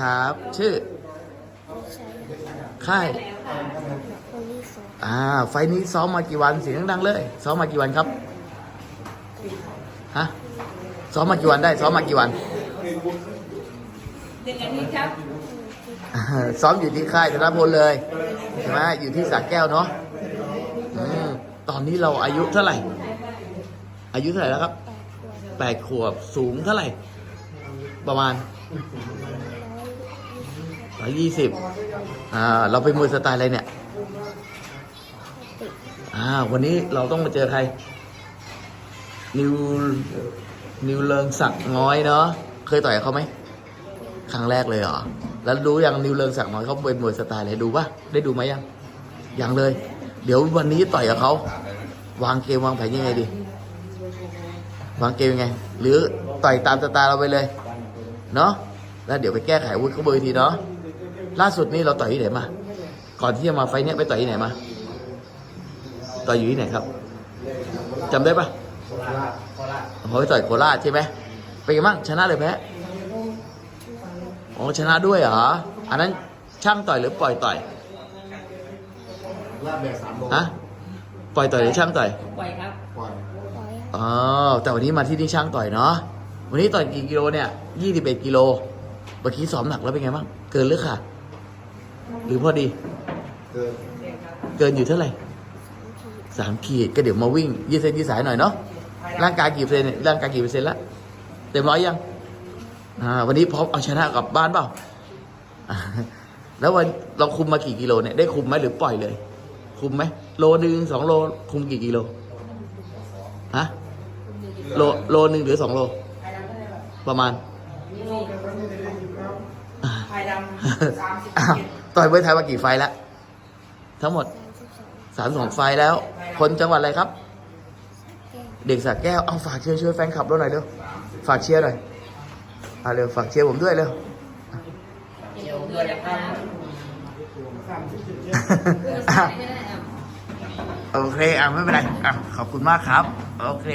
ครับ ชื่อใช่ค่ายคนที่สองอ่า ไฟล์นี้ซ้อมมากี่วันเสียงดังๆเลย ซ้อมมากี่วันครับ ฮะ ซ้อมมากี่วันได้ ซ้อมมากี่วันอ่าซ้อมอยู่ที่ค่ายธนพลเลยใช่ไหมอยู่ที่สักแก้วเนาะอืมตอนนี้เราอายุเท่าไหร่ อายุเท่าไหร่แล้วครับ แปดขวบแปดขวบสูงเท่าไหร่ ประมาณ ร้อยยี่สิบอ่า เราเป็นมวยสไตล์อะไรเนี่ย อ่า วันนี้เราต้องมาเจอใคร นิว นิวเลิงศักดิ์น้อยเนาะ เคยต่อยเขาไหม ครั้งแรกเลยเหรอ แล้วรู้ยังนิวเลิงศักดิ์น้อยเขาเป็นมวยสไตล์อะไรดูปะได้ดูไหมยัง ยังเลย เดี๋ยววันนี้ต่อยกับเขา วางเกมวางแผนยังไงดี วางเกมยังไง หรือต่อยตามสไตล์เราไปเลย เนาะแล้วเดี๋ยวไปแก้ไขวุ้เขาเบอร์ทีเนาะ ล่าสุดนี่เราต่อยที่ไหนมา ก่อนที่จะมาไฟท์เนี้ยไปต่อยที่ไหนมา ต่อยอยู่ที่ไหนครับจำได้ปะโอ้ยต่อยโคราชใช่ไหมเป็นไงบ้างชนะหรือแพ้อ๋อชนะด้วยเหรอ อันนั้นช่างต่อยหรือปล่อยต่อยฮะปล่อยต่อยหรือช่างต่อยปล่อยอ๋อแต่วันนี้มาที่นี่ช่างต่อยเนาะวันนี้ต่อยกี่กิโลเนี่ยยี่สิบเอ็ดกิโลเมื่อกี้ซ้อมหนักแล้วเป็นไงบ้างเกินหรือขาด หรือพอดีเกินอยู่เท่าไหร่สามขีดสามขีดก็เดี๋ยวมาวิ่งยืดเส้นยืดสายหน่อยเนาะร่างกายกี่เปอร์เซ็นต์เนี่ยร่างกายกี่เปอร์เซ็นต์ละเต็มร้อยยังอ่าวันนี้พร้อมเอาชนะกลับบ้านเปล่าอ่าแล้ววันเราคุมมากี่กิโลเนี่ยได้คุมไหมหรือปล่อยเลย คุมไหมโลหนึ่งสองโลคุมกี่กิโลฮะโลโลหนึ่งหรือสองโล ประมาณอ่าไข่ดำสามสิบอ้าว ต่อยมวยไทยมากี่ไฟล์แล้วทั้งหมดสามสิบสองสามสองไฟล์แล้ว คนจังหวัดอะไรครับแก้วเด็กสระแก้วเอาฝากเชียร์ช่วยแฟนคลับเราหน่อยเร็วฝากเชียร์หน่อยเอาเร็วฝากเชียร์ผมด้วยเร็วเดี๋ยวเดือนละครับอะโอเคอะไม่เป็นไรอะขอบคุณมากครับโอเค